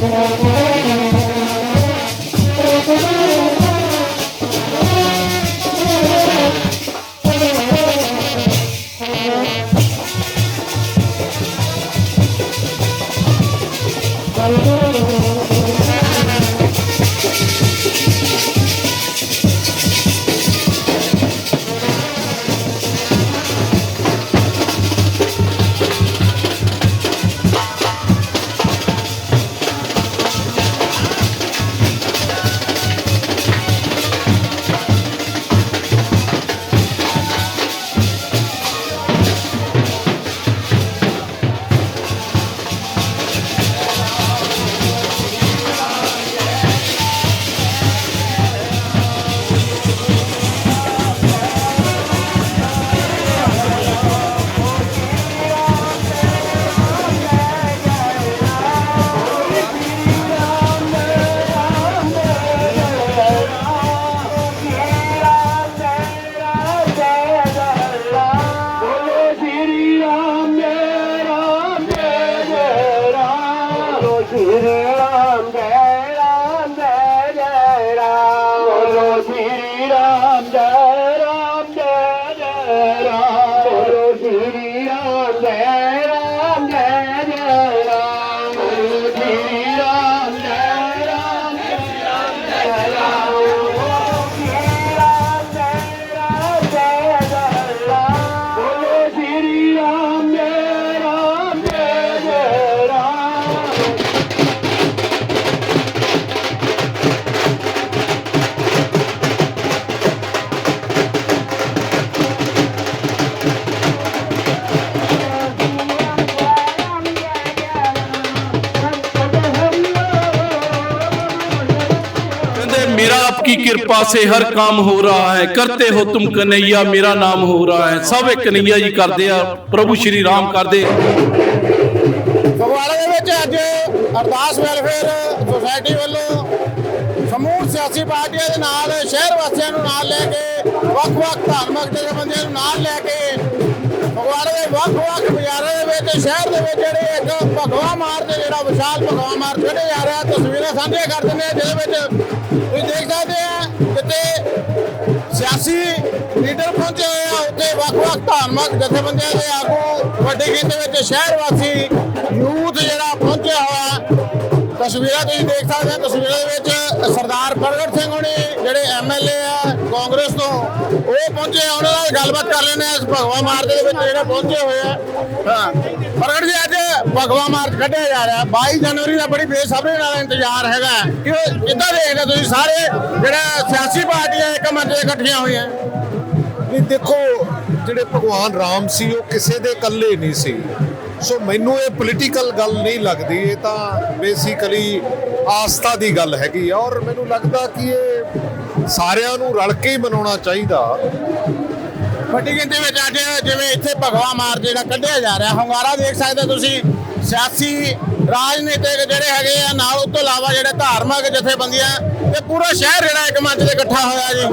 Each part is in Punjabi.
Música Yeah. ਪਾਸੇ ਹਰ ਕੰਮ ਹੋ ਰਹਾ ਹੈ। ਕਰਤੇ ਹੋ ਤੁਮ ਕਨਈਆ, ਮੇਰਾ ਨਾਮ ਹੋ ਰਹਾ ਹੈ। ਸਭ ਕਨਈਆ ਜੀ ਕਰਦੇ ਆ। ਪ੍ਰਭੂ ਸ਼੍ਰੀ ਰਾਮ ਕਰਦੇ ਫਗਵਾੜੇ ਦੇ ਵਿੱਚ ਅੱਜ ਅਰਦਾਸ ਵੈਲਫੇਅਰ ਸੁਸਾਇਟੀ ਵੱਲੋਂ ਸਮੂਹ ਸਿਆਸੀ ਪਾਰਟੀਆਂ ਦੇ ਨਾਲ, ਸ਼ਹਿਰ ਵਾਸੀਆਂ ਨੂੰ ਨਾਲ ਲੈ ਕੇ ਵੱਖ-ਵੱਖ ਧਾਰਮਿਕ ਜਥੇਬੰਦੀਆਂ ਨੂੰ ਨਾਲ ਲੈ ਕੇ ਫਗਵਾੜੇ ਦੇ ਵੱਖ-ਵੱਖ ਬਾਜ਼ਾਰਾਂ ਦੇ ਵਿੱਚ, ਸ਼ਹਿਰ ਦੇ ਵਿੱਚ ਜਿਹੜੇ ਇੱਕ ਭਗਵਾਨ ਮਾਰ ਦੇ ਜਿਹੜਾ ਵਿਸ਼ਾਲ ਭਗਵਾਨ ਮਾਰ ਕੱਢਿਆ ਜਾ ਰਿਹਾ, ਤਸਵੀਰਾਂ ਸਾਂਝੀਆਂ ਕਰ ਦਿੰਦੇ ਆ, ਜਿਹਦੇ ਵਿੱਚ ਤੁਸੀਂ ਦੇਖ ਸਕਦੇ ਆ ਕਿਤੇ ਸਿਆਸੀ ਲੀਡਰ ਪਹੁੰਚੇ ਹੋਏ ਆ, ਉੱਥੇ ਵੱਖ-ਵੱਖ ਧਾਰਮਿਕ ਜਥੇਬੰਦੀਆਂ ਦੇ ਆਗੂ ਵੱਡੀ ਗਿਣਤੀ ਵਿੱਚ ਸ਼ਹਿਰ ਵਾਸੀ ਯੂਥ ਜਿਹੜਾ ਪਹੁੰਚਿਆ ਹੋਇਆ ਤਸਵੀਰਾਂ ਤੁਸੀਂ ਦੇਖ ਸਕਦੇ ਹੋ ਤਸਵੀਰਾਂ ਦੇ ਵਿੱਚ ਸਰਦਾਰ ਪ੍ਰਗਟ ਸਿੰਘ ਹੋਣੀ ਜਿਹੜੇ ਐਮਐਲਏ ਆ ਕਾਂਗਰਸ ਤੋਂ ਉਹ ਪਹੁੰਚੇ ਆ, ਉਹਨਾਂ ਨਾਲ ਗੱਲਬਾਤ ਕਰ ਲੈਣੇ ਆ ਭਗਵਾ ਮਾਰਚ ਦੇ ਵਿੱਚ ਜਿਹੜੇ ਪਹੁੰਚੇ ਹੋਏ ਆ। ਹਾਂ ਪ੍ਰਗਟ ਜੀ ਅੱਜ ਭਗਵਾ ਮਾਰਚ ਕੱਢਿਆ ਜਾ ਰਿਹਾ। 22 ਜਨਵਰੀ ਦਾ ਬੜੀ ਬੇਸਬਰੀ ਨਾਲ ਇੰਤਜ਼ਾਰ ਹੈਗਾ। ਕਿ ਕਿੱਦਾਂ ਦੇਖਦੇ ਤੁਸੀਂ? ਸਾਰੇ ਜਿਹੜਾ ਸਿਆਸੀ ਪਾਰਟੀਆਂ ਇੱਕ ਮੰਚ ਇਕੱਠੀਆਂ ਹੋਈਆਂ। ਨਹੀਂ ਦੇਖੋ ਜਿਹੜੇ ਭਗਵਾਨ ਰਾਮ ਸੀ ਉਹ ਕਿਸੇ ਦੇ ਇਕੱਲੇ ਨਹੀਂ ਸੀ। ਸੋ ਮੈਨੂੰ ਇਹ ਪੋਲੀਟੀਕਲ ਗੱਲ ਨਹੀਂ ਲੱਗਦੀ ਇਹ ਤਾਂ ਬੇਸਿਕਲੀ ਆਸਥਾ ਦੀ ਗੱਲ ਹੈਗੀ ਆ ਔਰ ਮੈਨੂੰ ਲੱਗਦਾ ਕਿ ਇਹ ਸਾਰਿਆਂ ਨੂੰ ਰਲ ਕੇ ਹੀ ਮਨਾਉਣਾ ਚਾਹੀਦਾ। ਵੱਡੀ ਗਿਣਤੀ ਵਿੱਚ ਅੱਜ ਜਿਵੇਂ ਇੱਥੇ ਭਗਵਾ ਮਾਰਚ ਜਿਹੜਾ ਕੱਢਿਆ ਜਾ ਰਿਹਾ ਹੁੰਗਾਰਾ ਦੇਖ ਸਕਦੇ ਤੁਸੀਂ ਸਿਆਸੀ ਰਾਜਨੀਤਿਕ ਜਿਹੜੇ ਹੈਗੇ ਆ ਨਾਲ ਉਸ ਤੋਂ ਇਲਾਵਾ ਜਿਹੜੇ ਧਾਰਮਿਕ ਜਥੇਬੰਦੀਆਂ ਤੇ ਪੂਰਾ ਸ਼ਹਿਰ ਜਿਹੜਾ ਇੱਕ ਮੰਚ ਤੇ ਇਕੱਠਾ ਹੋਇਆ ਜੀ।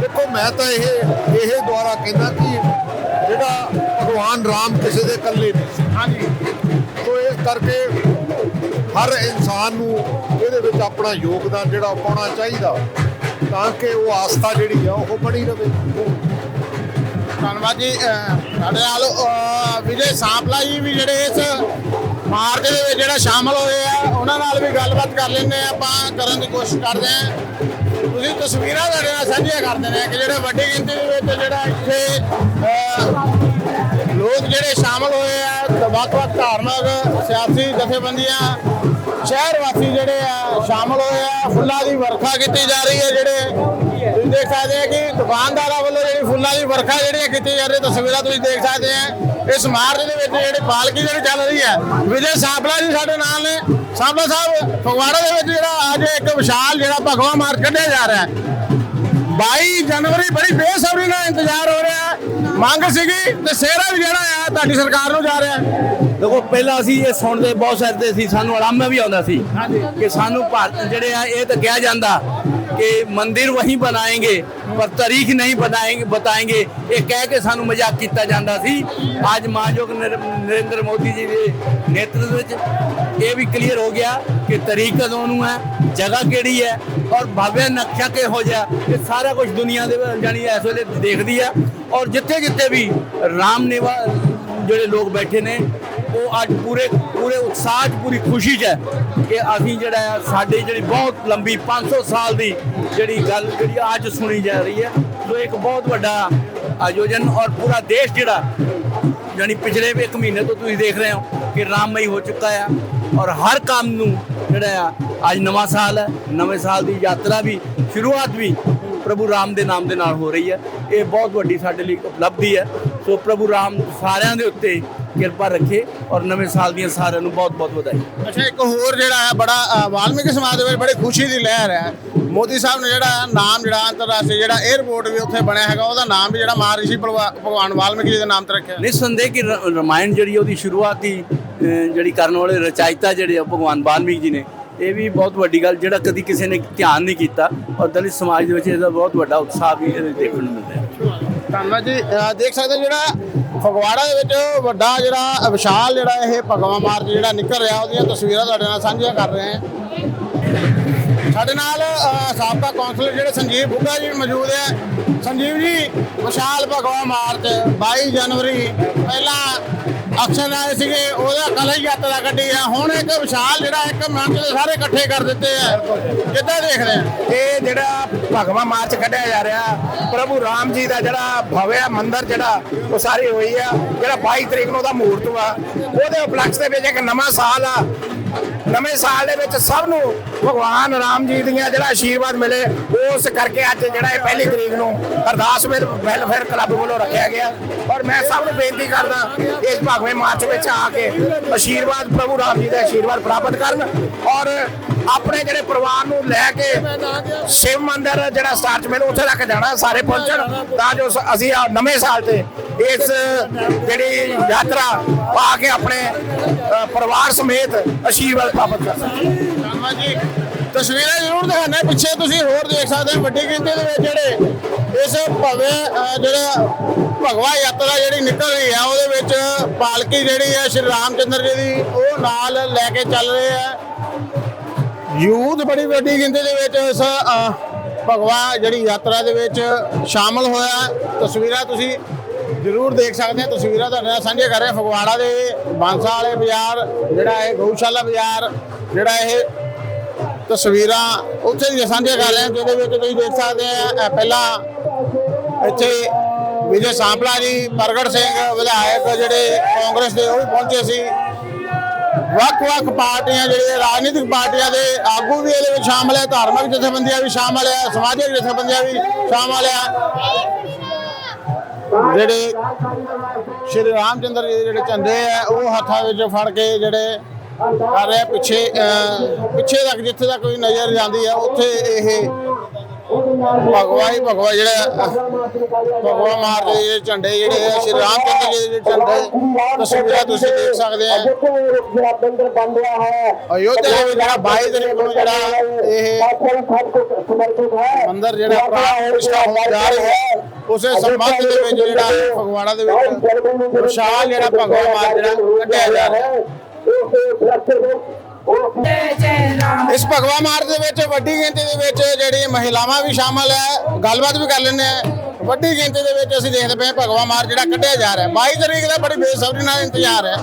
ਦੇਖੋ ਮੈਂ ਤਾਂ ਇਹ ਇਹ ਦੁਆਰਾ ਕਹਿੰਦਾ ਕਿ ਜਿਹੜਾ ਭਗਵਾਨ ਰਾਮ ਕਿਸੇ ਦੇ ਇਕੱਲੇ ਨਹੀਂ ਹਾਂਜੀ। ਸੋ ਇਸ ਕਰਕੇ ਹਰ ਇਨਸਾਨ ਨੂੰ ਇਹਦੇ ਵਿੱਚ ਆਪਣਾ ਯੋਗਦਾਨ ਜਿਹੜਾ ਪਾਉਣਾ ਚਾਹੀਦਾ। ਤਾਂ ਕਿ ਉਹ ਆਸਥਾ ਜਿਹੜੀ ਆ ਉਹ ਬਣੀ ਰਵੇ। ਧੰਨਵਾਦ ਜੀ। ਸਾਡੇ ਨਾਲ ਵਿਜੇ ਸਾਂਪਲਾ ਜੀ ਵੀ ਜਿਹੜੇ ਇਸ ਮਾਰਚ ਦੇ ਵਿੱਚ ਜਿਹੜਾ ਸ਼ਾਮਲ ਹੋਏ ਆ ਉਹਨਾਂ ਨਾਲ ਵੀ ਗੱਲਬਾਤ ਕਰ ਲੈਂਦੇ ਆ। ਆਪਾਂ ਕਰਨ ਦੀ ਕੋਸ਼ਿਸ਼ ਕਰਦੇ ਆ। ਤੁਸੀਂ ਤਸਵੀਰਾਂ ਸਾਡੇ ਨਾਲ ਸਾਂਝੀਆਂ ਕਰਦੇ ਨੇ ਕਿ ਜਿਹੜੇ ਵੱਡੀ ਗਿਣਤੀ ਦੇ ਵਿੱਚ ਜਿਹੜਾ ਇੱਥੇ ਲੋਕ ਜਿਹੜੇ ਸ਼ਾਮਲ ਹੋਏ ਆ ਵੱਖ-ਵੱਖ ਧਾਰਮਿਕ, ਸਿਆਸੀ ਜਥੇਬੰਦੀਆਂ, ਸ਼ਹਿਰ ਵਾਸੀ ਜਿਹੜੇ ਆ, ਸ਼ਾਮਲ ਹੋਏ ਆ। ਫੁੱਲਾਂ ਦੀ ਵਰਖਾ ਕੀਤੀ ਜਾ ਰਹੀ ਹੈ ਜਿਹੜੇ, ਤੁਸੀਂ ਦੇਖ ਸਕਦੇ ਆ ਕਿ ਦੁਕਾਨਦਾਰਾਂ ਵੱਲੋਂ ਜਿਹੜੀ ਫੁੱਲਾਂ ਦੀ ਵਰਖਾ ਜਿਹੜੀ ਕੀਤੀ ਜਾ ਰਹੀ ਤਸਵੀਰਾਂ ਤੁਸੀਂ ਦੇਖ ਸਕਦੇ ਆ। ਇਸ ਮਾਰਚ ਦੇ ਵਿੱਚ ਜਿਹੜੀ ਪਾਲਕੀ ਜਿਹੜੀ ਚੱਲ ਰਹੀ ਹੈ, ਵਿਜੇ ਸਾਂਪਲਾ ਜੀ ਸਾਡੇ ਨਾਲ ਨੇ। ਸਾਂਪਲਾ ਸਾਹਿਬ, ਫਗਵਾੜਾ ਦੇ ਵਿੱਚ ਜਿਹੜਾ ਅੱਜ ਇੱਕ ਵਿਸ਼ਾਲ ਜਿਹੜਾ ਭਗਵਾ ਮਾਰਚ ਕੱਢਿਆ ਜਾ ਰਿਹਾ ਹੈ। 22 ਜਨਵਰੀ ਬੜੀ ਬੇਸਬਰੀ ਨਾਲ ਇੰਤਜ਼ਾਰ ਹੋ ਰਿਹਾ ਮੰਗ ਸੀਗੀ ਤੇ ਸੇਰਾ ਵੀ ਜਿਹੜਾ ਆ ਤੁਹਾਡੀ ਸਰਕਾਰ ਨੂੰ ਜਾ ਰਿਹਾ ਦੇਖੋ ਪਹਿਲਾਂ ਅਸੀਂ ਇਹ ਸੁਣਦੇ ਬਹੁਤ ਸਾਰੇ ਸੀ ਸਾਨੂੰ ਆਰਾਮ ਵੀ ਆਉਂਦਾ ਸੀ ਕਿ ਸਾਨੂੰ ਭਾਰਤ ਜਿਹੜੇ ਆ ਇਹ ਤਾਂ ਕਿਹਾ ਜਾਂਦਾ ਕਿ ਮੰਦਿਰ ਵਹੀਂ ਬਣਾਏਗੇ, ਪਰ ਤਾਰੀਖ ਨਹੀਂ ਬਣਾਏਗੇ, ਬਤਾਏਗੇ। ਇਹ ਕਹਿ ਕੇ ਸਾਨੂੰ ਮਜ਼ਾਕ ਕੀਤਾ ਜਾਂਦਾ ਸੀ। ਅੱਜ ਮਾਨਯੋਗ ਨਰਿੰਦਰ ਮੋਦੀ ਜੀ ਦੇ ਨੇਤਰਤਵ ਵਿੱਚ ਇਹ ਵੀ ਕਲੀਅਰ ਹੋ ਗਿਆ ਕਿ ਤਾਰੀਖ ਕਦੋਂ ਨੂੰ ਹੈ, ਜਗ੍ਹਾ ਕਿਹੜੀ ਹੈ, ਔਰ ਭਵਯ ਨਕਸ਼ਾ ਕੇ ਹੋ ਜਾ ਇਹ ਸਾਰਾ ਕੁਝ ਦੁਨੀਆ ਦੇ ਜਾਨੀ ਇਸ ਵੇਲੇ ਦੇਖਦੀ ਆ। ਔਰ ਜਿੱਥੇ ਜਿੱਥੇ ਵੀ ਰਾਮ ਨਿਵਾ ਜਿਹੜੇ ਲੋਕ ਬੈਠੇ ਨੇ, ਉਹ ਅੱਜ ਪੂਰੇ ਪੂਰੇ ਉਤਸ਼ਾਹ ਪੂਰੀ ਖੁਸ਼ੀ 'ਚ ਹੈ। ਕਿ ਅਸੀਂ ਜਿਹੜਾ ਆ, ਸਾਡੀ ਜਿਹੜੀ ਬਹੁਤ ਲੰਬੀ 500 ਸਾਲ ਦੀ ਜਿਹੜੀ ਗੱਲ ਜਿਹੜੀ ਅੱਜ ਸੁਣੀ ਜਾ ਰਹੀ ਹੈ ਸੋ ਇੱਕ ਬਹੁਤ ਵੱਡਾ ਆਯੋਜਨ ਔਰ ਪੂਰਾ ਦੇਸ਼ ਜਿਹੜਾ, ਯਾਨੀ ਪਿਛਲੇ ਇੱਕ ਮਹੀਨੇ ਤੋਂ ਤੁਸੀਂ ਦੇਖ ਰਹੇ ਹੋ ਕਿ ਰਾਮਮਈ ਹੋ ਚੁੱਕਾ ਆ ਔਰ ਹਰ ਕੰਮ ਨੂੰ ਜਿਹੜਾ ਆ, ਅੱਜ ਨਵਾਂ ਸਾਲ ਹੈ, ਨਵੇਂ ਸਾਲ ਦੀ ਯਾਤਰਾ ਵੀ, ਸ਼ੁਰੂਆਤ ਵੀ ਪ੍ਰਭੂ ਰਾਮ ਦੇ ਨਾਮ ਦੇ ਨਾਲ ਹੋ ਰਹੀ ਹੈ। ਇਹ ਬਹੁਤ ਵੱਡੀ ਸਾਡੇ ਲਈ ਉਪਲਬਧੀ ਹੈ। ਸੋ ਪ੍ਰਭੂ ਰਾਮ ਸਾਰਿਆਂ ਦੇ ਉੱਤੇ ਕਿਰਪਾ ਰੱਖੇ ਔਰ ਨਵੇਂ ਸਾਲ ਦੀਆਂ ਸਾਰਿਆਂ ਨੂੰ ਬਹੁਤ ਬਹੁਤ ਵਧਾਈ। ਅੱਛਾ ਇੱਕ ਹੋਰ ਜਿਹੜਾ ਹੈ ਬੜਾ ਵਾਲਮੀਕੀ ਸਮਾਜ ਦੇ ਵਿੱਚ ਬੜੀ ਖੁਸ਼ੀ ਦੀ ਲਹਿਰ ਹੈ ਮੋਦੀ ਸਾਹਿਬ ਨੇ ਜਿਹੜਾ ਨਾਮ ਜਿਹੜਾ ਅੰਤਰਰਾਸ਼ਟਰੀ ਜਿਹੜਾ 에ਅਰਪੋਰਟ ਵੀ ਉੱਥੇ ਬਣਿਆ ਹੈਗਾ ਉਹਦਾ ਨਾਮ ਵੀ ਜਿਹੜਾ ਮਹਾਰਿਸ਼ੀ ਭਗਵਾ- ਭਗਵਾਨ ਵਾਲਮੀਕੀ ਜੀ ਦੇ ਨਾਮ ਤੇ ਰੱਖਿਆ। ਨਿਸੰਦੇਹ ਕਿ ਰਮਾਇਣ ਜਿਹੜੀ ਉਹਦੀ ਸ਼ੁਰੂਆਤ ਜਿਹੜੀ ਕਰਨ ਵਾਲੇ ਰਚਾਇਤਾ ਜਿਹੜੇ ਭਗਵਾਨ ਵਾਲਮੀਕ ਜੀ ਨੇ। ਇਹ ਵੀ ਬਹੁਤ ਵੱਡੀ ਗੱਲ ਜਿਹੜਾ ਕਦੀ ਕਿਸੇ ਨੇ ਧਿਆਨ ਨਹੀਂ ਕੀਤਾ ਔਰ ਦਲਿਤ ਸਮਾਜ ਦੇ ਵਿੱਚ ਇਹਦਾ ਬਹੁਤ ਵੱਡਾ ਉਤਸ਼ਾਹ ਵੀ ਦੇਖਣ ਨੂੰ ਮਿਲਦਾ ਹੈ। ਧੰਨਵਾਦ ਜੀ। ਦੇਖ ਸਕਦੇ ਹੋ ਜਿਹੜਾ ਫਗਵਾੜਾ ਦੇ ਵਿੱਚ ਵੱਡਾ ਜਿਹੜਾ ਵਿਸ਼ਾਲ ਜਿਹੜਾ ਇਹ ਭਗਵਾ ਮਾਰਚ ਜਿਹੜਾ ਨਿਕਲ ਰਿਹਾ, ਉਹਦੀਆਂ ਤਸਵੀਰਾਂ ਤੁਹਾਡੇ ਨਾਲ ਸਾਂਝੀਆਂ ਕਰ ਰਹੇ ਹਾਂ। ਸਾਡੇ ਨਾਲ ਸਾਬਕਾ ਕੌਂਸਲਰ ਜਿਹੜੇ ਸੰਜੀਵ ਬੁੱਗਾ ਜੀ ਮੌਜੂਦ ਹੈ ਸੰਜੀਵ ਜੀ, ਵਿਸ਼ਾਲ ਭਗਵਾ ਮਾਰਚ 22 ਜਨਵਰੀ, ਪਹਿਲਾਂ ਅਕਸ਼ਰ ਆਏ ਸੀਗੇ, ਉਹਦਾ ਕਲਸ਼ ਯਾਤਰਾ ਕੱਢੀ ਆ, ਹੁਣ ਇੱਕ ਵਿਸ਼ਾਲ ਜਿਹੜਾ ਇੱਕ ਮੰਚ ਦੇ ਸਾਰੇ ਇਕੱਠੇ ਕਰ ਦਿੱਤੇ ਆ। ਕਿੱਦਾਂ ਦੇਖਦੇ ਆ? ਇਹ ਜਿਹੜਾ ਭਗਵਾ ਮਾਰਚ ਕੱਢਿਆ ਜਾ ਰਿਹਾ, ਪ੍ਰਭੂ ਰਾਮ ਜੀ ਦਾ ਜਿਹੜਾ ਭਵਿਆ ਮੰਦਿਰ ਜਿਹੜਾ, ਉਹ ਸਾਰੀ ਹੋਈ ਆ, ਜਿਹੜਾ 22 ਤਰੀਕ ਨੂੰ ਉਹਦਾ ਮਹੂਰਤ ਵਾ, ਉਹਦੇ ਉਪਲਕਸ਼ ਦੇ ਵਿੱਚ ਇੱਕ ਨਵਾਂ ਸਾਲ ਆ। ਨਵੇਂ ਸਾਲ ਦੇ ਵਿੱਚ ਸਭ ਨੂੰ ਭਗਵਾਨ ਰਾਮ ਜੀ ਦੀਆਂ ਜਿਹੜਾ ਆਸ਼ੀਰਵਾਦ ਮਿਲੇ, ਉਸ ਕਰਕੇ ਅੱਜ ਜਿਹੜਾ ਇਹ ਪਹਿਲੀ ਤਰੀਕ ਨੂੰ ਅਰਦਾਸ ਵੈਲਫੇਅਰ ਕਲੱਬ ਵੱਲੋਂ ਰੱਖਿਆ ਗਿਆ। ਔਰ ਮੈਂ ਸਭ ਨੂੰ ਬੇਨਤੀ ਕਰਦਾ, ਇਸ ਭਗਵੇਂ ਮਾਰਚ ਵਿੱਚ ਆ ਕੇ ਆਸ਼ੀਰਵਾਦ ਪ੍ਰਭੂ ਰਾਮ ਜੀ ਦੇ ਆਸ਼ੀਰਵਾਦ ਪ੍ਰਾਪਤ ਕਰਨ ਔਰ ਆਪਣੇ ਜਿਹੜੇ ਪਰਿਵਾਰ ਨੂੰ ਲੈ ਕੇ ਸ਼ਿਵ ਮੰਦਿਰ ਜਿਹੜਾ ਸਟਾਰਟ ਮੈਨੂੰ ਉੱਥੇ ਤੱਕ ਜਾਣਾ, ਸਾਰੇ ਪਹੁੰਚਣ, ਤਾਂ ਜੋ ਅਸੀਂ ਆ ਨਵੇਂ ਸਾਲ ਤੇ ਇਸ ਜਿਹੜੀ ਯਾਤਰਾ ਪਾ ਕੇ ਆਪਣੇ ਪਰਿਵਾਰ ਸਮੇਤ ਆਸ਼ੀਰਵਾਦ ਪ੍ਰਾਪਤ ਕਰ ਸਕੀਏ ਧੰਨਵਾਦ ਜੀ, ਤਸਵੀਰਾਂ ਜ਼ਰੂਰ ਦਿਖਾਣਾ ਪਿੱਛੇ ਤੁਸੀਂ ਹੋਰ ਦੇਖ ਸਕਦੇ ਹੋ ਵੱਡੀ ਗਿਣਤੀ ਦੇ ਵਿੱਚ ਜਿਹੜੇ ਇਸ ਭਵੇਂ ਜਿਹੜਾ ਭਗਵਾ ਯਾਤਰਾ ਜਿਹੜੀ ਨਿਕਲ ਰਹੀ ਹੈ ਉਹਦੇ ਵਿੱਚ ਪਾਲਕੀ ਜਿਹੜੀ ਹੈ ਸ਼੍ਰੀ ਰਾਮਚੰਦਰ ਜੀ ਦੀ, ਉਹ ਨਾਲ ਲੈ ਕੇ ਚੱਲ ਰਹੇ ਹੈ ਯੂਥ ਬੜੀ ਵੱਡੀ ਗਿਣਤੀ ਦੇ ਵਿੱਚ ਇਸ ਭਗਵਾ ਜਿਹੜੀ ਯਾਤਰਾ ਦੇ ਵਿੱਚ ਸ਼ਾਮਲ ਹੋਇਆ। ਤਸਵੀਰਾਂ ਤੁਸੀਂ ਜ਼ਰੂਰ ਦੇਖ ਸਕਦੇ ਹੋ, ਤਸਵੀਰਾਂ ਤੁਹਾਡੇ ਨਾਲ ਸਾਂਝੀਆਂ ਕਰ ਰਹੇ ਫਗਵਾੜਾ ਦੇ ਬਾਂਸਾ ਵਾਲੇ ਬਾਜ਼ਾਰ, ਜਿਹੜਾ ਇਹ ਗਊਸ਼ਾਲਾ ਬਾਜ਼ਾਰ, ਜਿਹੜਾ ਇਹ ਤਸਵੀਰਾਂ ਉੱਥੇ ਦੀਆਂ ਸਾਂਝੀਆਂ ਕਰ ਰਹੇ ਹਾਂ, ਜਿਹਦੇ ਵਿੱਚ ਤੁਸੀਂ ਦੇਖ ਸਕਦੇ ਆ ਪਹਿਲਾਂ ਇੱਥੇ ਵਿਜੇ ਸਾਂਪਲਾ ਜੀ, ਪ੍ਰਗਟ ਸਿੰਘ ਵਿਧਾਇਕ ਜਿਹੜੇ ਕਾਂਗਰਸ ਦੇ, ਉਹ ਵੀ ਪਹੁੰਚੇ ਸੀ। ਵੱਖ-ਵੱਖ ਪਾਰਟੀਆਂ ਜਿਹੜੀਆਂ, ਰਾਜਨੀਤਿਕ ਪਾਰਟੀਆਂ ਦੇ ਆਗੂ ਵੀ ਇਹਦੇ ਵਿੱਚ ਸ਼ਾਮਲ ਹੈ, ਧਾਰਮਿਕ ਜਥੇਬੰਦੀਆਂ ਵੀ ਸ਼ਾਮਲ ਹੈ, ਸਮਾਜਿਕ ਜਥੇਬੰਦੀਆਂ ਵੀ ਸ਼ਾਮਲ ਹੈ। ਜਿਹੜੇ ਸ਼੍ਰੀ ਰਾਮ ਚੰਦਰ ਜੀ ਦੇ ਜਿਹੜੇ ਝੰਡੇ ਆ, ਉਹ ਹੱਥਾਂ ਵਿੱਚ ਫੜ ਕੇ ਜਿਹੜੇ ਕਰ ਰਿਹਾ ਪਿੱਛੇ ਪਿੱਛੇ ਤੱਕ, ਜਿੱਥੇ ਤੱਕ ਕੋਈ ਨਜ਼ਰ ਜਾਂਦੀ ਆ, ਉੱਥੇ ਇਹ ਭਗਵਾ ਹੀ ਭਗਵਾ ਜਿਹੜਾ ਭਗਵਾ ਮਾਰਦੇ ਜਿਹੜੇ ਝੰਡੇ ਜਿਹੜੇ ਆ ਸ਼੍ਰੀ ਰਾਮਚੰਦਰ ਜੀ ਦੇ ਝੰਡੇ ਤਸਵੀਰਾਂ ਤੁਸੀਂ ਦੇਖ ਸਕਦੇ ਆ। ਜਿਹੜਾ ਬੰਦਰ ਬਣ ਰਿਹਾ ਹੈ। ਅਯੋਧਿਆ ਦੇ ਵਿੱਚ ਜਿਹੜਾ 22 ਤਰੀਕ ਨੂੰ ਜਿਹੜਾ ਇਹ ਮੰਦਿਰ ਜਿਹੜਾ ਪ੍ਰਾਣ ਪ੍ਰਤਿਸ਼ਠਾ ਹੋਣ ਜਾ ਰਿਹਾ ਹੈ ਉਸੇ ਸੰਬੰਧ ਦੇ ਵਿੱਚ ਜਿਹੜਾ ਫਗਵਾੜਾ ਦੇ ਵਿੱਚ ਵਿਸ਼ਾਲ ਜਿਹੜਾ ਭਗਵਾ ਮਾਰ ਜਿਹੜਾ ਕੱਢਿਆ ਜਾ ਰਿਹਾ ਹੈ। ਇਸ ਭਗਵਾ ਮਾਰਚ ਦੇ ਵਿੱਚ, ਵੱਡੀ ਗਿਣਤੀ ਦੇ ਵਿੱਚ ਜਿਹੜੀ ਮਹਿਲਾਵਾਂ ਵੀ ਸ਼ਾਮਲ ਹੈ। ਗੱਲਬਾਤ ਵੀ ਕਰ ਲੈਂਦੇ ਆ ਵੱਡੀ ਗਿਣਤੀ ਦੇ ਵਿੱਚ ਅਸੀਂ ਦੇਖਦੇ ਪਏ ਭਗਵਾ ਮਾਰਚ ਜਿਹੜਾ ਕੱਢਿਆ ਜਾ ਰਿਹਾ ਹੈ। 22 ਤਰੀਕ ਦਾ ਬੜੀ ਬੇਸਬਰੀ ਨਾਲ ਇੰਤਜ਼ਾਰ ਹੈ।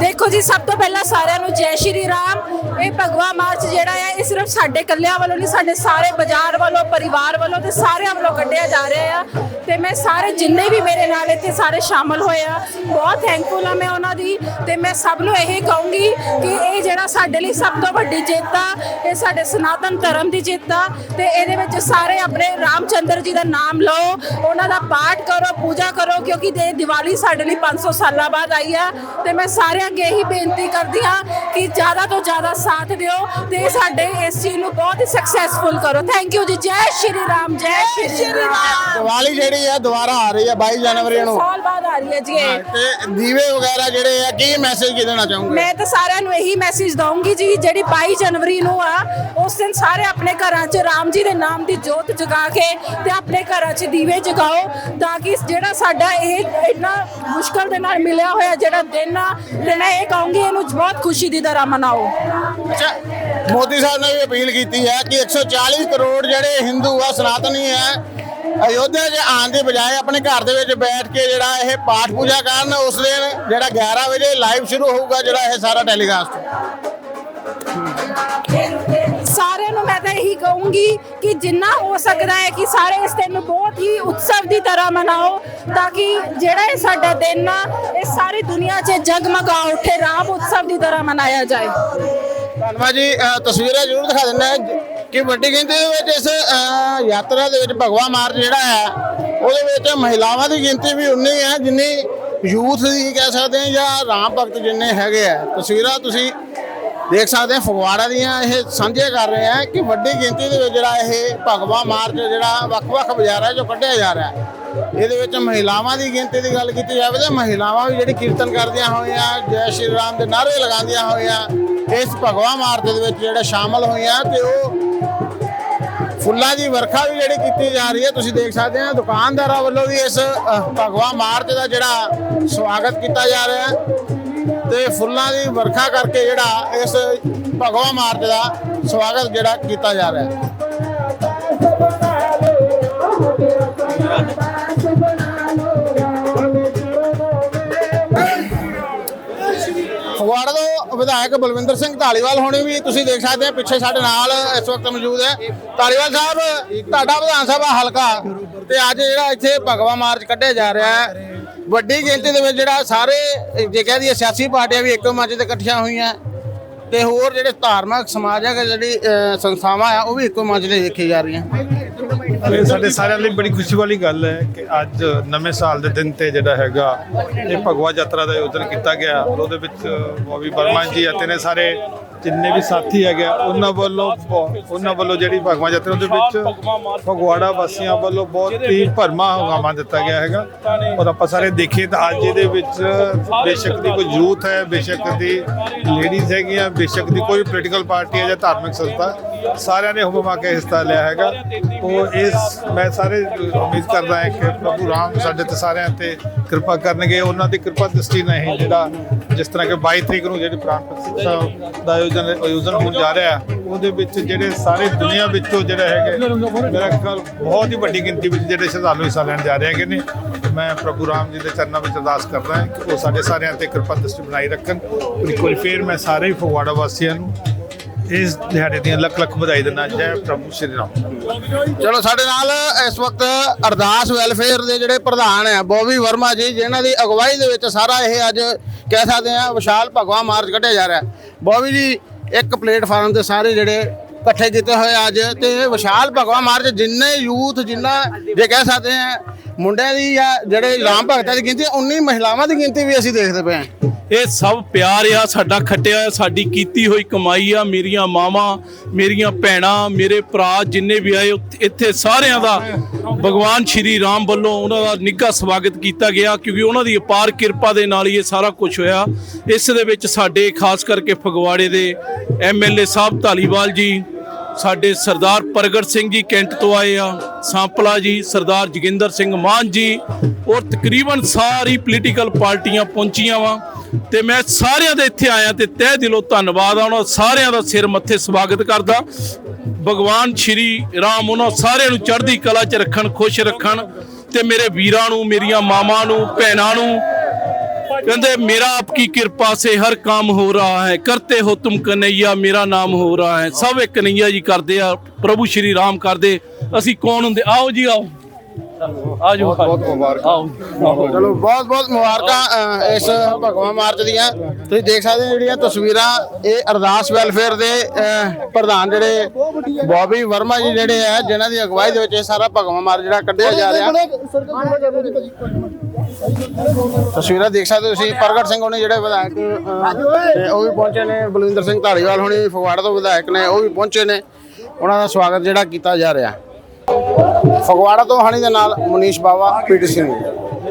ਦੇਖੋ ਜੀ, ਸਭ ਤੋਂ ਪਹਿਲਾਂ ਸਾਰਿਆਂ ਨੂੰ ਜੈ ਸ਼੍ਰੀ ਰਾਮ। ਇਹ ਭਗਵਾ ਮਾਰਚ ਜਿਹੜਾ ਹੈ ਇਹ ਸਿਰਫ ਸਾਡੇ ਇਕੱਲਿਆਂ ਵੱਲੋਂ ਨਹੀਂ, ਸਾਡੇ ਸਾਰੇ ਬਾਜ਼ਾਰ ਵੱਲੋਂ, ਪਰਿਵਾਰ ਵੱਲੋਂ ਤੇ ਸਾਰਿਆਂ ਵੱਲੋਂ ਕੱਢਿਆ ਜਾ ਰਿਹਾ ਆ। ਤੇ ਮੈਂ ਸਾਰੇ ਜਿੰਨੇ ਵੀ ਮੇਰੇ ਨਾਲ ਇੱਥੇ ਸਾਰੇ ਸ਼ਾਮਲ ਹੋਏ ਆ, ਬਹੁਤ ਥੈਂਕਫੁਲ ਆ ਮੈਂ ਉਹਨਾਂ ਦੀ। ਤੇ ਮੈਂ ਸਭ ਨੂੰ ਇਹ ਕਹੂੰਗੀ ਕਿ ਇਹ ਜਿਹੜਾ ਸਾਡੇ ਲਈ ਸਭ ਤੋਂ ਵੱਡੀ ਜਿੱਤ ਆ, ਇਹ ਸਾਡੇ ਸਨਾਤਨ ਧਰਮ ਦੀ ਜਿੱਤ ਆ। ਤੇ ਇਹਦੇ ਵਿੱਚ ਸਾਰੇ ਆਪਣੇ ਰਾਮਚੰਦਰ ਜੀ ਦਾ ਨਾਮ ਲਓ, ਉਹਨਾਂ ਦਾ ਪਾਠ ਕਰੋ, ਪੂਜਾ ਕਰੋ, ਕਿਉਂਕਿ ਇਹ ਦੀਵਾਲੀ ਸਾਡੇ ਲਈ 500 ਸਾਲਾਂ ਬਾਅਦ ਆਈ ਆ। ਤੇ ਮੈਂ ਸਾਰਿਆਂ ਅੱਗੇ ਇਹੀ ਬੇਨਤੀ ਕਰਦੀ ਹਾਂ ਕਿ ਜ਼ਿਆਦਾ ਤੋਂ ਜ਼ਿਆਦਾ ਸਾਥ ਦਿਓ ਤੇ ਸਾਡੇ ਇਸ ਚੀਜ਼ ਨੂੰ ਬਹੁਤ ਹੀ ਸਕਸੈਸਫੁਲ ਕਰੋ। Thank you ji. ਜੈ ਸ਼੍ਰੀ ਰਾਮ ਜੈ ਸ਼੍ਰੀ ਰਾਮ। ਦੀਵਾਲੀ ਜਿਹੜੀ ਹੈ ਦੁਬਾਰਾ ਆ ਰਹੀ ਹੈ 22 ਜਨਵਰੀ ਨੂੰ। ਸਾਲ ਬਾਅਦ ਆ ਰਹੀ ਹੈ ਜੀ ਇਹ ਤੇ ਦੀਵੇ ਵਗੈਰਾ ਜਿਹੜੇ ਆ ਕੀ ਮੈਸੇਜ ਕੀ ਦੇਣਾ ਚਾਹੋਗੇ? ਮੈਂ ਤਾਂ ਸਾਰਿਆਂ ਨੂੰ ਇਹੀ ਮੈਸੇਜ ਦਵਾਂਗੀ ਜੀ ਜਿਹੜੀ 22 ਜਨਵਰੀ ਨੂੰ ਆ ਉਸ ਦਿਨ ਸਾਰੇ ਆਪਣੇ ਘਰਾਂ 'ਚ ਰਾਮ ਜੀ ਦੇ ਨਾਮ ਦੀ ਜੋਤ ਜਗਾ ਕੇ ਤੇ ਆਪਣੇ ਘਰਾਂ 'ਚ ਦੀਵੇ ਜਗਾਓ ਤਾਂ ਕਿ ਜਿਹੜਾ ਸਾਡਾ ਇਹ ਇੰਨਾ ਮੁਸ਼ਕਲ ਦੇ ਨਾਲ ਮਿਲਿਆ ਹੋਇਆ ਜਿਹੜਾ ਦਿਨ ਆ ਤੇ ਮੈਂ ਇਹ ਕਹੂੰਗੀ ਇਹਨੂੰ ਬਹੁਤ ਖੁਸ਼ੀ ਦੀ ਤਰ੍ਹਾਂ ਮਨਾਓ। ਅੱਛਾ ਮੋਦੀ ਸਾਹਿਬ ਨੇ ਵੀ ਅਪੀਲ ਕੀਤੀ ਹੈ ਕਿ 140 ਕਰੋੜ ਜਿਹੜੇ ਹਿੰਦੂ ਆ ਸਨਾਤਨੀ ਹੈ ਅਯੋਧਿਆ 'ਚ ਆਉਣ ਦੀ ਬਜਾਏ ਆਪਣੇ ਘਰ ਦੇ ਵਿੱਚ ਬੈਠ ਕੇ ਜਿਹੜਾ ਇਹ ਪਾਠ ਪੂਜਾ ਕਰਨ ਉਸ ਦਿਨ ਜਿਹੜਾ 11 ਵਜੇ ਲਾਈਵ ਸ਼ੁਰੂ ਹੋਊਗਾ ਜਿਹੜਾ ਇਹ ਸਾਰਾ ਟੈਲੀਕਾਸਟ। ਸਾਰਿਆਂ ਨੂੰ ਮੈਂ ਤਾਂ ਇਹੀ ਕਹੂੰਗੀ ਕਿ ਜਿੰਨਾ ਹੋ ਸਕਦਾ ਹੈ ਕਿ ਸਾਰੇ ਇਸ ਦਿਨ ਨੂੰ ਬਹੁਤ ਹੀ ਉਤਸਵ ਦੀ ਤਰ੍ਹਾਂ ਮਨਾਓ ਤਾਂ ਕਿ ਜਿਹੜਾ ਇਹ ਸਾਡਾ ਦਿਨ ਆ ਇਹ ਸਾਰੀ ਦੁਨੀਆ 'ਚ ਜਗਮਗਾ ਉੱਠੇ ਰਾਮ ਉਤਸਵ ਦੀ ਤਰ੍ਹਾਂ ਮਨਾਇਆ ਜਾਏ। ਧੰਨਵਾਦ ਜੀ। ਤਸਵੀਰਾਂ ਜ਼ਰੂਰ ਦਿਖਾ ਦਿੰਦਾ ਹੈ। ਕਿ ਵੱਡੀ ਗਿਣਤੀ ਦੇ ਵਿੱਚ ਇਸ ਯਾਤਰਾ ਦੇ ਵਿੱਚ ਭਗਵਾ ਮਾਰਚ ਜਿਹੜਾ ਹੈ, ਉਹਦੇ ਵਿੱਚ ਮਹਿਲਾਵਾਂ ਦੀ ਗਿਣਤੀ ਵੀ ਉਨੀ ਹੈ, ਜਿੰਨੀ ਯੂਥ ਦੀ ਕਹਿ ਸਕਦੇ ਹਾਂ ਜਾਂ ਰਾਮ ਭਗਤ ਜਿੰਨੇ ਹੈਗੇ ਆ। ਤਸਵੀਰਾਂ ਤੁਸੀਂ ਦੇਖ ਸਕਦੇ ਹੋ, ਫਗਵਾੜਾ ਦੀਆਂ ਇਹ ਸਾਂਝੇ ਕਰ ਰਹੇ ਆ ਕਿ ਵੱਡੀ ਗਿਣਤੀ ਦੇ ਵਿੱਚ ਜਿਹੜਾ ਇਹ ਭਗਵਾ ਮਾਰਚ ਜਿਹੜਾ ਵੱਖ-ਵੱਖ ਬਾਜ਼ਾਰਾਂ 'ਚੋਂ ਕੱਢਿਆ ਜਾ ਰਿਹਾ ਹੈ। ਇਹਦੇ ਵਿੱਚ ਮਹਿਲਾਵਾਂ ਦੀ ਗਿਣਤੀ ਦੀ ਗੱਲ ਕੀਤੀ ਜਾਵੇ ਤਾਂ ਮਹਿਲਾਵਾਂ ਵੀ ਜਿਹੜੀ ਕੀਰਤਨ ਕਰਦੀਆਂ ਹੋਈਆਂ, ਜੈ ਸ਼੍ਰੀ ਰਾਮ ਦੇ ਨਾਅਰੇ ਲਗਾਉਂਦੀਆਂ ਹੋਈਆਂ, ਇਸ ਭਗਵਾ ਮਾਰਚ ਦੇ ਵਿੱਚ ਜਿਹੜਾ ਸ਼ਾਮਲ ਹੋਈਆਂ ਤੇ ਉਹ ਫੁੱਲਾਂ ਦੀ ਵਰਖਾ ਵੀ ਜਿਹੜੀ ਕੀਤੀ ਜਾ ਰਹੀ ਹੈ ਤੁਸੀਂ ਦੇਖ ਸਕਦੇ ਹੋ ਦੁਕਾਨਦਾਰਾਂ ਵੱਲੋਂ ਵੀ ਇਸ ਅ, ਭਗਵਾ ਮਾਰਚ ਦਾ ਜਿਹੜਾ ਸਵਾਗਤ ਕੀਤਾ ਜਾ ਰਿਹਾ ਹੈ। ਤੇ ਫੁੱਲਾਂ ਦੀ ਵਰਖਾ ਕਰਕੇ ਜਿਹੜਾ ਇਸ ਭਗਵਾ ਮਾਰਚ ਦਾ ਸਵਾਗਤ ਜਿਹੜਾ ਕੀਤਾ ਜਾ ਰਿਹਾ ਹੈ। ਫਗਵਾੜਾ ਤੋਂ ਵਿਧਾਇਕ ਬਲਵਿੰਦਰ ਸਿੰਘ ਢਾਲੀਵਾਲ ਹੋਣੀ ਵੀ ਤੁਸੀਂ ਦੇਖ ਸਕਦੇ ਹੋ, ਪਿੱਛੇ ਸਾਡੇ ਨਾਲ ਇਸ ਵਕਤ ਮੌਜੂਦ ਹੈ। ਢਾਲੀਵਾਲ ਸਾਹਿਬ, ਤੁਹਾਡਾ ਵਿਧਾਨ ਸਭਾ ਹਲਕਾ ਤੇ ਅੱਜ ਜਿਹੜਾ ਇੱਥੇ ਭਗਵਾ ਮਾਰਚ ਕੱਢਿਆ ਜਾ ਰਿਹਾ ਹੈ। ਵੱਡੀ ਗਿਣਤੀ ਦੇ ਵਿੱਚ ਜਿਹੜਾ ਸਾਰੇ, ਜੇ ਕਹਿ ਦਈਏ ਸਿਆਸੀ ਪਾਰਟੀਆਂ ਵੀ ਇੱਕੋ ਮੰਚ ਤੇ ਇਕੱਠੀਆਂ ਹੋਈਆਂ। ਤੇ ਹੋਰ ਜਿਹੜੇ ਧਾਰਮਿਕ ਸਮਾਜਿਕ ਜਿਹੜੀ ਸੰਸਥਾਵਾਂ ਆ, ਉਹ ਵੀ ਇੱਕੋ ਮੰਚ ਤੇ ਦੇਖੀ ਜਾ ਰਹੀਆਂ। ਇਹ ਸਾਡੇ ਸਾਰਿਆਂ ਲਈ ਬੜੀ ਖੁਸ਼ੀ ਵਾਲੀ ਗੱਲ ਹੈ ਕਿ ਅੱਜ ਨਵੇਂ ਸਾਲ ਦੇ ਦਿਨ ਤੇ ਜਿਹੜਾ ਹੈਗਾ ਇਹ ਭਗਵਾ ਯਾਤਰਾ ਦਾ ਆਯੋਜਨ ਕੀਤਾ ਗਿਆ। ਉਹਦੇ ਵਿੱਚ ਬੋਬੀ ਵਰਮਾ ਜੀ ਅਤੇ ਨੇ ਸਾਰੇ ਜਿੰਨੇ ਵੀ ਸਾਥੀ ਹੈਗੇ ਆ, ਉਹਨਾਂ ਵੱਲੋਂ ਉਹਨਾਂ ਵੱਲੋਂ ਜਿਹੜੀ ਭਗਵਾ ਯਾਤਰਾ ਦੇ ਵਿੱਚ ਫਗਵਾੜਾ ਵਾਸੀਆਂ ਵੱਲੋਂ ਬਹੁਤ ਹੀ ਭਰਮਾ ਹੰਗਾਮਾ ਦਿੱਤਾ ਗਿਆ ਹੈਗਾ। ਔਰ ਆਪਾਂ ਸਾਰੇ ਦੇਖੀਏ ਤਾਂ ਅੱਜ ਇਹਦੇ ਵਿੱਚ ਬੇਸ਼ੱਕ ਦੀ ਕੋਈ ਯੂਥ ਹੈ ਬੇਸ਼ੱਕ ਦੀ ਲੇਡੀਜ਼ ਹੈਗੀਆਂ ਬੇਸ਼ੱਕ ਦੀ ਕੋਈ ਪੋਲੀਟੀਕਲ ਪਾਰਟੀ ਹੈ ਜਾਂ ਧਾਰਮਿਕ ਸੰਸਥਾ। ਸਾਰਿਆਂ ਨੇ ਹੁਕਮਾ ਕੇ ਹਿੱਸਾ ਲਿਆ ਹੈਗਾ। ਉਹ ਇਸ ਮੈਂ ਸਾਰੇ ਉਮੀਦ ਕਰਦਾ ਹਾਂ ਕਿ ਪ੍ਰਭੂ ਰਾਮ ਸਾਡੇ ਤੇ ਸਾਰਿਆਂ ਤੇ ਕਿਰਪਾ ਕਰਨਗੇ। ਉਹਨਾਂ ਦੀ ਕਿਰਪਾ ਦ੍ਰਿਸ਼ਟੀ ਨਾਲ ਜਿਹੜਾ ਜਿਸ ਤਰ੍ਹਾਂ ਕਿ 22 ਤਰੀਕ ਨੂੰ ਜਿਹੜੀ ਪ੍ਰਾਣ ਪ੍ਰਤਿਸ਼ਠਾ ਦਾ ਆਯੋਜਨ ਆਯੋਜਨ ਹੋਣ ਜਾ ਰਿਹਾ ਉਹਦੇ ਵਿੱਚ ਜਿਹੜੇ ਸਾਰੇ ਦੁਨੀਆ ਵਿੱਚੋਂ ਜਿਹੜੇ ਹੈਗੇ, ਮੇਰਾ ਖਿਆਲ ਬਹੁਤ ਹੀ ਵੱਡੀ ਗਿਣਤੀ ਵਿੱਚ ਜਿਹੜੇ ਸ਼ਰਧਾਲੂ ਹਿੱਸਾ ਲੈਣ ਜਾ ਰਹੇ ਹੈਗੇ ਨੇ। ਮੈਂ ਪ੍ਰਭੂ ਰਾਮ ਜੀ ਦੇ ਚਰਨਾਂ ਵਿੱਚ ਅਰਦਾਸ ਕਰਦਾ ਹਾਂ ਕਿ ਉਹ ਸਾਡੇ ਸਾਰਿਆਂ ਤੇ ਕਿਰਪਾ ਦ੍ਰਿਸ਼ਟੀ ਬਣਾਈ ਰੱਖਣ। ਬਿਲਕੁਲ ਇੱਕ ਫੇਰ ਮੈਂ ਸਾਰੇ ਹੀ ਫਗਵਾੜਾ ਵਾਸੀਆਂ ਨੂੰ ਇਸ ਦਿਹਾੜੇ ਦੀਆਂ ਲੱਖ ਲੱਖ ਵਧਾਈ ਦਿੰਦਾ ਜੈ ਪ੍ਰਭੂ, ਸ਼੍ਰੀ ਰਾਮ। ਚਲੋ, ਸਾਡੇ ਨਾਲ ਇਸ ਵਕਤ ਅਰਦਾਸ ਵੈਲਫੇਅਰ ਦੇ ਜਿਹੜੇ ਪ੍ਰਧਾਨ ਹੈ ਬੋਬੀ ਵਰਮਾ ਜੀ, ਜਿਨ੍ਹਾਂ ਦੀ ਅਗਵਾਈ ਦੇ ਵਿੱਚ ਸਾਰਾ ਇਹ ਅੱਜ ਕਹਿ ਸਕਦੇ ਆ, ਵਿਸ਼ਾਲ ਭਗਵਾ ਮਾਰਚ ਕੱਢਿਆ ਜਾ ਰਿਹਾ। ਬੋਬੀ ਜੀ, ਇੱਕ ਪਲੇਟਫਾਰਮ ਤੇ ਸਾਰੇ ਜਿਹੜੇ ਇਕੱਠੇ ਕੀਤੇ ਹੋਏ ਅੱਜ ਤੇ ਵਿਸ਼ਾਲ ਭਗਵਾ ਮਾਰਚ ਜਿੰਨੇ ਯੂਥ ਜਿੰਨਾ ਜੇ ਕਹਿ ਸਕਦੇ ਆ ਮੁੰਡਿਆਂ ਦੀ ਜਾਂ ਜਿਹੜੇ ਰਾਮ ਭਗਤਾਂ ਦੀ ਗਿਣਤੀ ਉਨੀ ਮਹਿਲਾਵਾਂ ਦੀ ਗਿਣਤੀ ਵੀ ਅਸੀਂ ਦੇਖਦੇ ਪਏ ਹਾਂ। ਇਹ ਸਭ ਪਿਆਰ ਆ ਸਾਡਾ ਖੱਟਿਆ ਆ, ਸਾਡੀ ਕੀਤੀ ਹੋਈ ਕਮਾਈ ਆ ਮੇਰੀਆਂ ਮਾਵਾਂ ਮੇਰੀਆਂ ਭੈਣਾਂ ਮੇਰੇ ਭਰਾ ਜਿੰਨੇ ਵੀ ਆਏ ਉੱਥੇ- ਇੱਥੇ ਸਾਰਿਆਂ ਦਾ ਭਗਵਾਨ ਸ਼੍ਰੀ ਰਾਮ ਵੱਲੋਂ ਉਹਨਾਂ ਦਾ ਨਿੱਘਾ ਸਵਾਗਤ ਕੀਤਾ ਗਿਆ ਕਿਉਂਕਿ ਉਹਨਾਂ ਦੀ ਅਪਾਰ ਕਿਰਪਾ ਦੇ ਨਾਲ ਹੀ ਇਹ ਸਾਰਾ ਕੁਝ ਹੋਇਆ। ਇਸ ਦੇ ਵਿੱਚ ਸਾਡੇ ਖਾਸ ਕਰਕੇ ਫਗਵਾੜੇ ਦੇ ਐਮਐਲਏ ਸਾਹਿਬ ਧਾਲੀਵਾਲ ਜੀ ਸਾਡੇ ਸਰਦਾਰ ਪ੍ਰਗਟ ਸਿੰਘ ਜੀ ਕੈਂਟ ਤੋਂ ਆਏ ਆ, ਸਾਂਪਲਾ ਜੀ, ਸਰਦਾਰ ਜੋਗਿੰਦਰ ਸਿੰਘ ਮਾਨ ਜੀ, ਔਰ ਤਕਰੀਬਨ ਸਾਰੀ ਪੋਲੀਟੀਕਲ ਪਾਰਟੀਆਂ ਪਹੁੰਚੀਆਂ ਵਾ। ਤੇ ਮੈਂ ਸਾਰਿਆਂ ਦੇ ਇੱਥੇ ਆਇਆ ਤੇ ਤਹਿ ਦਿਲੋਂ ਧੰਨਵਾਦ ਆ, ਉਹਨਾਂ ਸਾਰਿਆਂ ਦਾ ਸਿਰ ਮੱਥੇ ਸਵਾਗਤ ਕਰਦਾ। ਭਗਵਾਨ ਸ਼੍ਰੀ ਰਾਮ ਉਹਨਾਂ ਸਾਰਿਆਂ ਨੂੰ ਚੜ੍ਹਦੀ ਕਲਾ 'ਚ ਰੱਖਣ, ਖੁਸ਼ ਰੱਖਣ ਤੇ ਮੇਰੇ ਵੀਰਾਂ ਨੂੰ, ਮੇਰੀਆਂ ਮਾਵਾਂ ਨੂੰ, ਭੈਣਾਂ ਨੂੰ ਕਹਿੰਦੇ, ਮੇਰਾ ਆਪ ਕੀ ਕਿਰਪਾ ਸੇ, ਹਰ ਕੰਮ ਹੋ ਰਹਾ ਹੈ। ਕਰਤੇ ਹੋ ਤੁਮ ਕਨਈਆ, ਮੇਰਾ ਨਾਮ ਹੋ ਰਹਾ ਹੈ। ਸਭ ਇੱਕ ਕਨਈਆ ਜੀ ਕਰਦੇ ਆ, ਪ੍ਰਭੂ ਸ਼੍ਰੀ ਰਾਮ ਕਰਦੇ। ਅਸੀਂ ਕੌਣ ਹੁੰਦੇ? ਆਓ ਜੀ, ਆਓ। ਆਜੋ ਬਹੁਤ ਮੁਬਾਰਕ। ਆਓ। ਚਲੋ ਬਹੁਤ ਬਹੁਤ ਮੁਬਾਰਕਾਂ ਅ, ਇਸ ਭਗਵਾ ਮਾਰਚ ਦੀਆਂ। ਤੁਸੀਂ ਦੇਖ ਸਕਦੇ ਹੋ ਜਿਹੜੀਆਂ ਤਸਵੀਰਾਂ ਇਹ ਅਰਦਾਸ ਵੈਲਫੇਅਰ ਦੇ ਅ, ਪ੍ਰਧਾਨ ਜਿਹੜੇ ਬੋਬੀ ਵਰਮਾ ਜੀ ਜਿਹੜੇ ਆ ਜਿਨ੍ਹਾਂ ਦੀ ਅਗਵਾਈ ਦੇ ਵਿੱਚ ਇਹ ਸਾਰਾ ਭਗਵਾ ਮਾਰਚ ਜਿਹੜਾ ਕੱਢਿਆ ਜਾ ਰਿਹਾ। ਤਸਵੀਰਾਂ ਦੇਖ ਸਕਦੇ ਹੋ ਤੁਸੀਂ ਪ੍ਰਗਟ ਸਿੰਘ ਹੋਣੀ ਜਿਹੜੇ ਵਿਧਾਇਕ ਤੇ ਉਹ ਵੀ ਪਹੁੰਚੇ ਨੇ। ਬਲਵਿੰਦਰ ਸਿੰਘ ਧਾਲੀਵਾਲ ਹੋਣੀ ਫਗਵਾੜਾ ਤੋਂ ਵਿਧਾਇਕ ਨੇ ਉਹ ਵੀ ਪਹੁੰਚੇ ਨੇ। ਉਹਨਾਂ ਦਾ ਸਵਾਗਤ ਜਿਹੜਾ ਕੀਤਾ ਜਾ ਰਿਹਾ। ਫਗਵਾੜਾ ਤੋਂ ਹਾਣੀ ਦੇ ਨਾਲ ਮਨੀਸ਼ ਬਾਵਾ ਪੀਟੀਸੀ ਨਿਊਜ਼